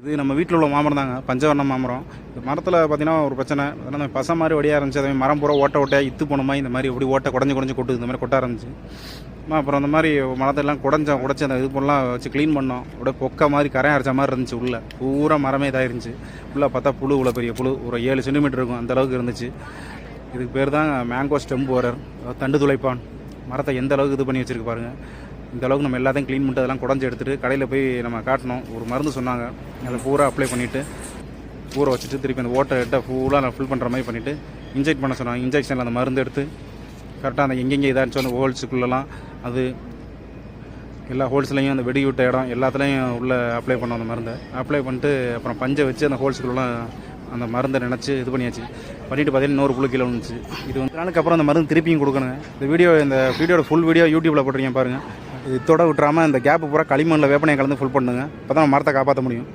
இது நம்ம வீட்டில் உள்ள மாமரம் தாங்க. பஞ்சவர்ண மாமரம். இந்த மரத்தில் பார்த்தீங்கன்னா ஒரு பிரச்சனை. அதனால் பசை மாதிரி வடியாக இருந்துச்சு அதே மரம் பூரா ஓட்ட ஓட்டையாக இத்து போன மாதிரி இந்த மாதிரி இப்படி ஓட்டை குடஞ்சி குடஞ்சி கொட்டுது. இந்த மாதிரி கொட்ட ஆரம்பிச்சு. அப்புறம் அந்த மாதிரி மரத்தெல்லாம் குடஞ்சா உடச்சி அந்த இது பண்ணலாம் வச்சு க்ளீன் பண்ணோம். அப்படியே பொக்க மாதிரி கரையை அரைச்ச மாதிரி இருந்துச்சு உள்ளே. பூரா மரமே இதாயிருந்துச்சு. உள்ளே பார்த்தா புழு உள்ள பெரிய புழு. ஒரு ஏழு சென்டிமீட்டர் இருக்கும். அந்த அளவுக்கு இருந்துச்சு. இதுக்கு பேர் தான் மேங்கோ ஸ்டெம்பு வரர் தண்டு துளைப்பான். மரத்தை எந்த அளவுக்கு இது பண்ணி வச்சுருக்கு பாருங்கள் இந்த அளவுக்கு நம்ம எல்லாத்தையும் க்ளீன் பண்ணிட்டு அதெல்லாம் குடஞ்சி எடுத்துட்டு கடையில் போய் நம்ம காட்டணும். ஒரு மருந்து சொன்னாங்க. அதை பூரா அப்ளை பண்ணிவிட்டு ஊற வச்சுட்டு திருப்பி அந்த ஓட்டை எட்டை ஃபுல்லாக நான் ஃபில் பண்ணுற மாதிரி பண்ணிவிட்டு இன்ஜெக்ட் பண்ண சொன்னாங்க. இன்ஜெக்ஷனில் அந்த மருந்து எடுத்து கரெக்டாக அந்த எங்கெங்கே இதாச்சும் அந்த ஹோல்ஸுக்குள்ளெல்லாம் அது எல்லா ஹோல்ஸ்லையும் அந்த வெடி விட்ட இடம் எல்லாத்துலேயும் உள்ளே அப்ளை பண்ணோம் அந்த மருந்தை. அப்ளை பண்ணிட்டு அப்புறம் பஞ்சை வச்சு அந்த ஹோல்ஸுக்குள்ளலாம் அந்த மருந்தை நினச்சி இது பண்ணியாச்சு. பண்ணிட்டு பார்த்தீங்கன்னா நூறு புழு கிலோ வந்துச்சு இது வந்து நாளுக்கு அப்புறம் அந்த மருந்து திருப்பியும் கொடுக்கணுங்க. இந்த வீடியோ இந்த வீடியோட ஃபுல் வீடியோ யூடியூப்பில் போட்டிருக்கேன் பாருங்கள் இதோட விட்டுறாமல் இந்த கேப்பு பூரா களிமண்ணில் வேப்பனையை கலந்து ஃபுல் பண்ணுங்க. அப்போ தான் மரத்தை காப்பாற்ற முடியும்.